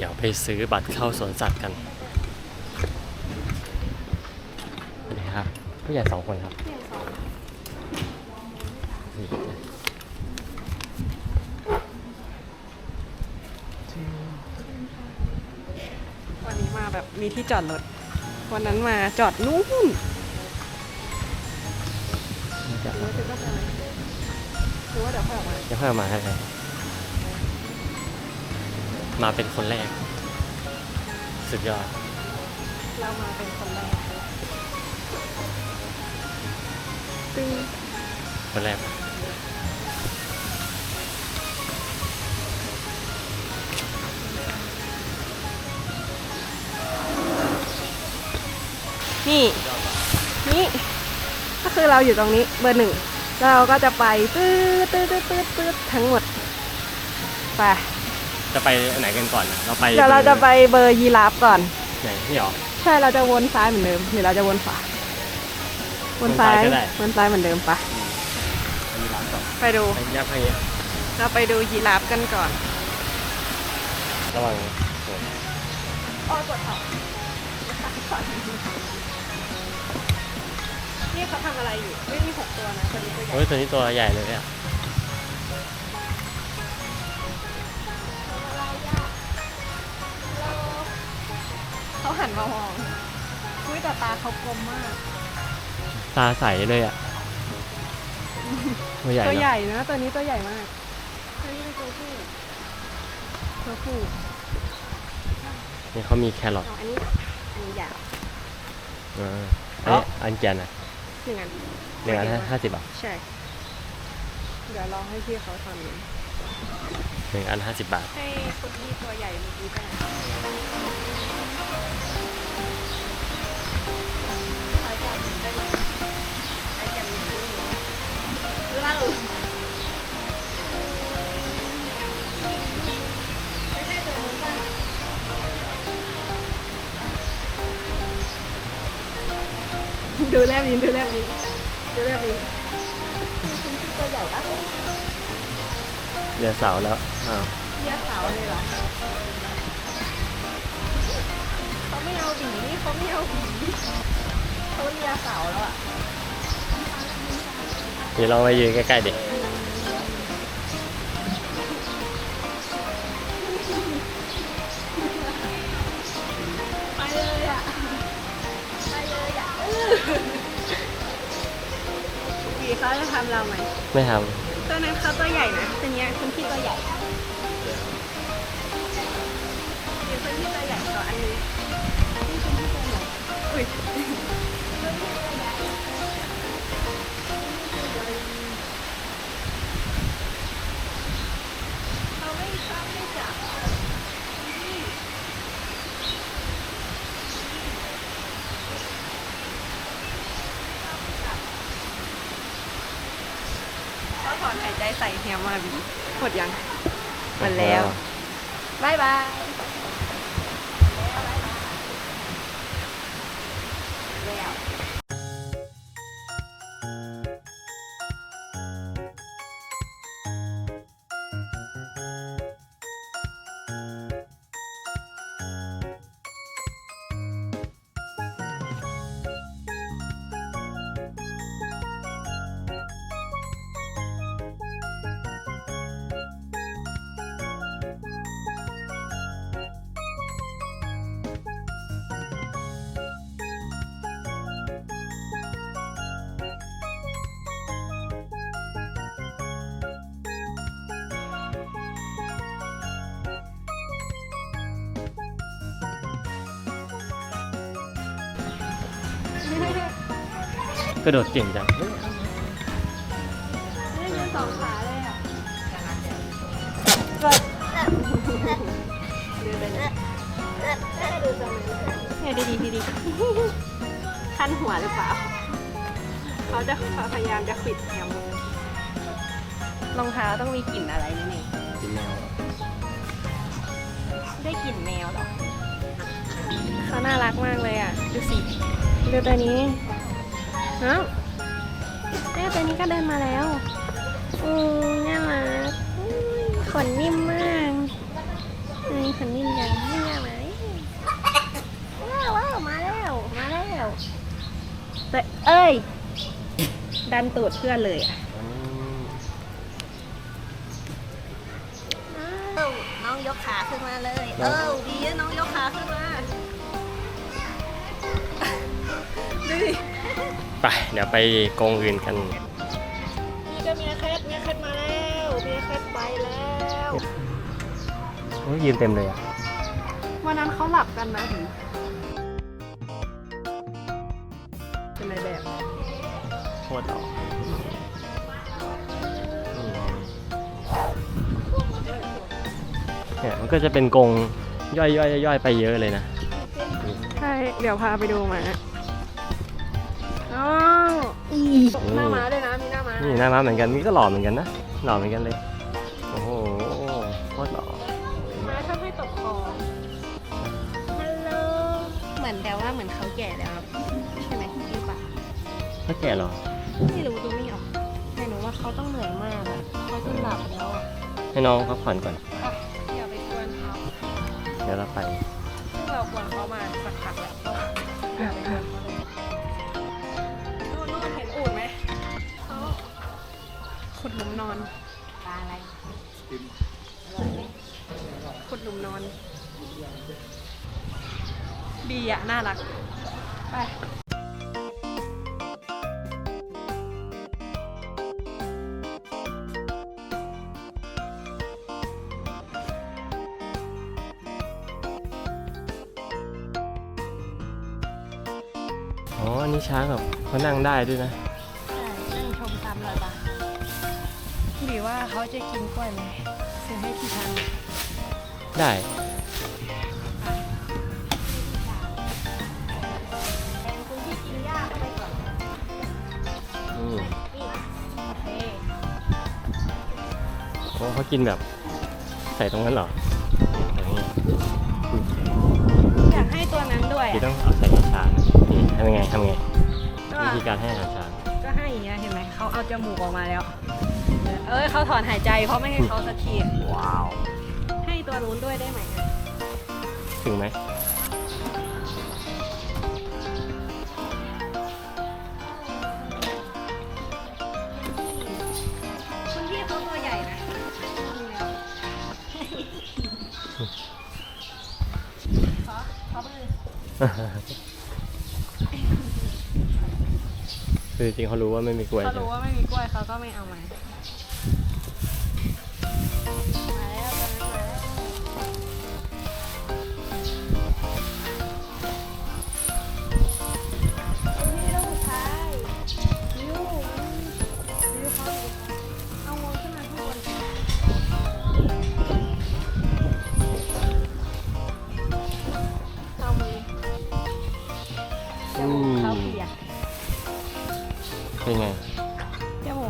เดี๋ยวไปซื้อบัตรเข้าสวนสัตว์กันนี่ครับ ผู้ใหญ่สองคนครับนี่วันนี้มาแบบมีที่จอดรถ วันนั้นมาจอดนู่นนี่จะหรือว่าจะก็ไปไหมหรือว่าเดี๋ยวค่อยออกมาจะค่อยเอามาให้เลย มาเป็นคนแรก สุดยอด เรามาเป็นคนแรกตึงคนแรกนี่ นี่ ก็คือเราอยู่ตรงนี้เบอร์หนึ่งแล้วเราก็จะไปตืดตืดตืดตืดตืดทั้งหมด ไป จะไปอันไหนกันก่อนนะเราไปเดี๋ยวเราจะไปเบอร์ยีราฟก่อน ไหนนี่หรอใช่เราจะวนซ้ายเหมือนเดิมหรือเราจะวนขวาวนซ้ายวนซ้ายก็ได้วนซ้ายเหมือนเดิมปะอันนี้ร้านก่อนไปดูไปยับให้เงี้ยเราไปดูยีราฟกันก่อน ระวังอ้อกดออกนี่เขาทำอะไรอยู่ไม่มีหกตัวนะตัวนี้ตัวใหญ่เฮ้ยตัวนี้ตัวใหญ่เลยอะ หันมามองอุ้ยแต่ตาเขากลมมากตาใสเลยอะ ตัวใหญ่ตัวเนอะใหญ่นะตัวนี้ตัวใหญ่มากตัวนี้เป็นตัวผู้ตัวผู้นี่เขามีแครอทอ๋ออันนี้อันนี้ยาว อ่าอันนี้อันแกนอะหนึ่งอันหนึ่งอันห้าสิบบาทใช่ เดี๋ยวลองให้พี่เขาทำดูหนึ่งอันห้าสิบบาท ให้คนที่ตัวใหญ่เมื่อกี้ก็ได้ ช้กันได้ไหมใช้กันนิดนึงเล่าไม่ใช่ตัวนู้นป่ะดูแลบนี้ดูแลบนี้ดูแลบนี้ตัวใหญ่ปะเรือเสาแล้วอ้าว เรียกสาวเลยเหรอเขาไม่เอาบีนี่เขาไม่เอาบี เขาเรียกสาวแล้วอะเดี๋ยวเรามายืนใกล้ๆดิไปเลยอะไปเลยอะบีเขาจะทำเราไหมไม่ทตัวนั้นเขาตัวใหญ่นะตัวเนี้ยคุณพี่ตัวใหญ่มีคุณพี่ตัวใหญ่กว่าอันนี้นี่คุณพี่ตัวใหญ่อุ้ย มาบีหมดยังำหมดแล้วบายบาย กระโดดเก่งจังนี่ยืนสองขาเลยอะกดดูไปเลยเนี่ยดีดีดีดีคันหัวหรือเปล่า เขาจะพยายามจะปิดแอมรองเท้าต้องมีกลิ่นอะไรนี่นี่กินแมวได้กลิ่นแมวเหรอ เขาน่ารักมากเลยอะ ดูสิดูตัวนี้เนาะแม่ตัวนี้ก็เดินมาแล้วอืมน่ารักขนนิ่มมากขนนิ่มจังไม่ยากไหว้าวมาแล้ว มาแล้วแต่เอ้ย ดันตูดเพื่อนเลยอะน้องยกขาขึ้นมาเลย เออดีน้องยกขาขึ้นมา ไปเดี๋ยวไปกรงอื่นกันนี่ก็เมียแคทเมียแคทมาแล้วเมียแคทไปแล้วโอ้ยยืนเต็มเลยอะวันนั้นเขาหลับกันนะเป็นไรแบบโคตรหล่ออืมเนี่ยมันก็จะเป็นกรงย่อยๆย่อยๆไปเยอะเลยนะ ใช่ เดี๋ยวพาไปดูหมา น้องอืหน้ามม้าด้วยนะ มีหน้าม้านี่หน้าม้าเหมือนกันนี่ก็หล่อเหมือนกันนะ หล่อเหมือนกันเลย โอ้โหโคตรหล่อม้าทำให้ตกคอฮัลโหลเหมือนแต่ว่าเหมือนเขาแก่แล้วครับใช่ไหมหรือเปล่าเขาแก่เหรอ ไม่รู้ดูไม่ออกแต่หนูว่าเขาต้องเหนื่อยมากอะเขาจนหลับแล้วอะให้น้องพักผ่อนก่อนอะอย่าไปกวนเขาเดี๋ยวเราไป ดหลุมนอนดีอะน่ารัก ไปอ๋อ อันนี้ช้างแบบเขานั่งได้ด้วยนะใช่นั่งชมตามเลยปะหรือว่าเขาจะกินกล้วยไหมซื้อให้พี่ทันได้แทนคุณที่กินหญ้าเข้า ไปก่อนอืมนี่โอเคโอ้เขากินแบบ ใส่ตรงนั้นเหรอใส่ตรงนี้อยากให้ตัวนั้นด้วยพี่ต้องเอาใส่ในช้างนี่ทำยังไงทำยังไงก็วิธีการให้อาหารช้างก็ให้อย่างเงี้ยเห็นไหมเขาเอาจมูกออกมาแล้ว เอ้ยเขาถอนหายใจเพราะไม่ให้เขาสักทีว้าวให้ ตัวนู้นด้วยได้ไหมอะถึงไหมคุณพี่เขาตัวใหญ่นะดูแล้วขอขอมือคือจริงๆเขารู้ว่าไม่มีกล้วยเขาใช่รู้ไหมว่าไม่มีกล้วยเขาก็ไม่เอามามา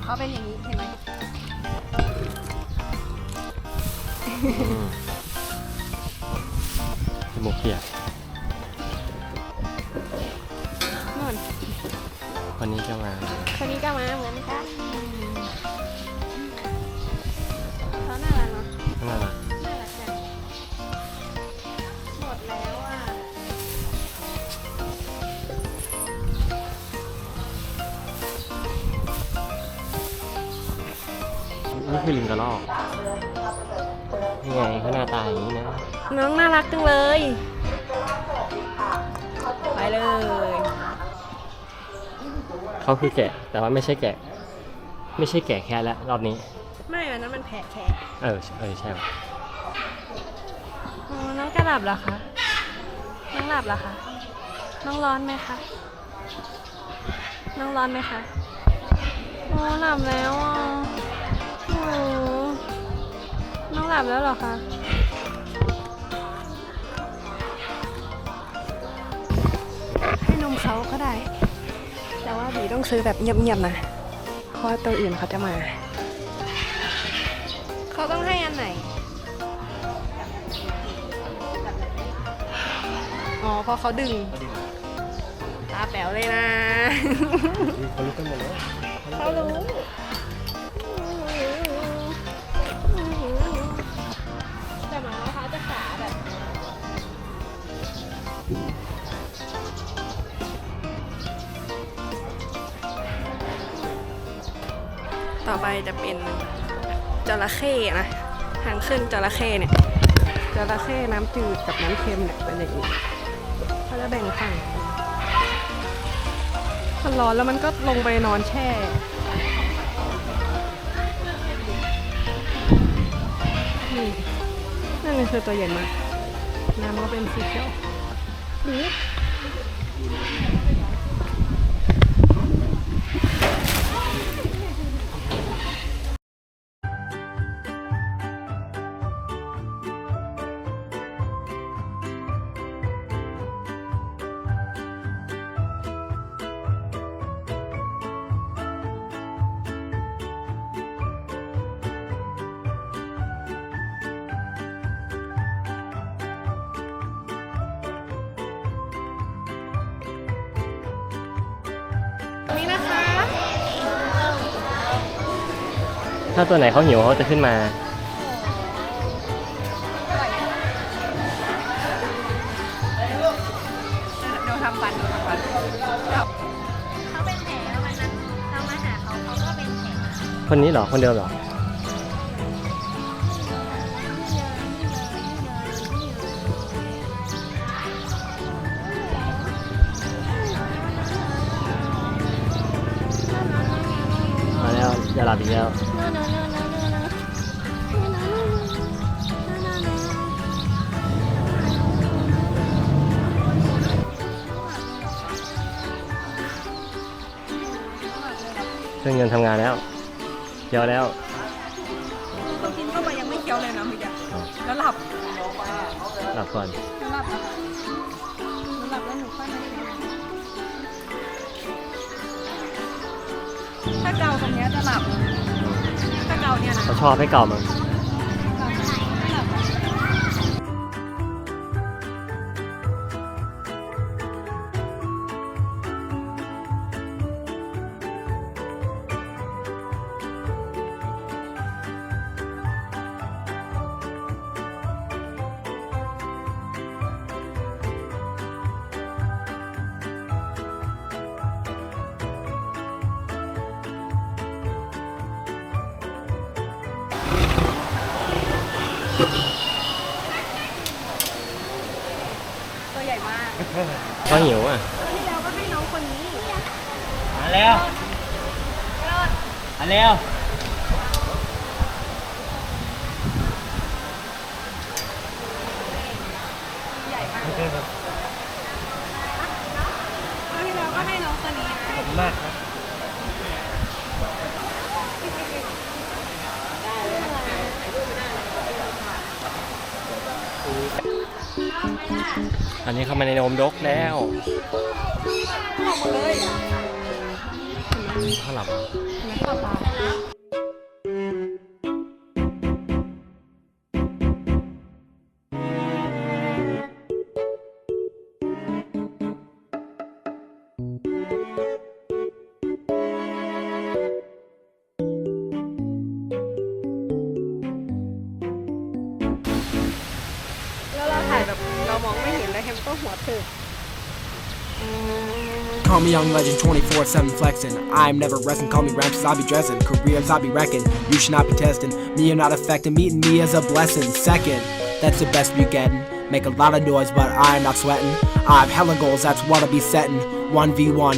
จมูกเขาเป็นอย่างนี้เห็นไหมอืมจมูกเปียกนู่นคนนี้ก็มาคนนี้ก็มาเหมือนกันเขาน่ารักเนาะน่ารัก นี่คือลิงกระรอกนี่ไงเขาหน้าตาอย่างนี้นะ น้องน่ารักจังเลย ไปเลย เขาคือแกะ แต่ว่าไม่ใช่แกะ ไม่ใช่แกะแค่แล้วรอบนี้ ไม่อันนั้นมันแผลแผลเออ เออ ใช่ว่ะอ๋อน้องจะหลับเหรอคะ น้องหลับเหรอคะ น้องร้อนไหมคะ น้องร้อนไหมคะ โอ้หลับแล้วอะโอ้ น้องหลับแล้วเหรอคะให้นมเขาก็ได้ แต่ว่าบีต้องซื้อแบบเงียบๆนะ เพราะว่าตัวอื่นเขาจะมา เขาต้องให้อันไหน อ๋อเพราะเขาดึง ตาแป๋วเลยนะ เขารู้กันหมดแล้วเขารู้ ต่อไปจะเป็นจระเข้นะ ทางขึ้นจระเข้เนี่ยจระเข้น้ำจืดกับน้ำเค็มเนี่ยเป็นอย่างนี้เขาจะแบ่งฝั่งมันร้อนแล้วมันก็ลงไปนอนแช่นี่นั่นคือตัวใหญ่มากน้ำก็เป็นสีเขียวดี นี่นะคะ ถ้าตัวไหนเขาหิวเขาจะขึ้นมาดูทำฟันดูทำฟันเขาเป็นแผลวันนั้นเรามาหาเขาเขาก็เป็นแผลคนนี้เหรอ คนเดิมเหรอ มาแล้วอย่าหลับอีกแล้ว เครื่องยนต์ทำงานแล้วเดี๋ยวแล้ว เขากินเข้าไปยังไม่เคี้ยวเลยนะพี่เดียแล้วหลับหลับก่อนแล้วหลับ ถ้าเกาตรงเนี้ยจะหลับ ถ้าเกาเนี่ยนะ เขาชอบให้เก่ามัน ตัวใหญ่มากเขาหิวอะที่แล้วก็ให้น้องคนนี้มาแล้วมาแล้วใหญ่มากคราวที่แล้วก็ให้น้องตัวนี้นะมากครับ อันนี้เข้ามาในโดมดกแล้วออกหมดเลยเขาหลับเหร ไม่เห็นแล้วเห็นก็หัวถึก Call me young legend 24 7 flexing. I'm never resting, call me Ramses, I'll be dressing. Careers, I'll be wrecking. You should not be testing. Me, you're not affecting. Meeting me is a blessing. Second, that's the best you getting. Make a lot of noise, but I'm not sweating. I've hella goals, that's what I'll be setting. 1v1.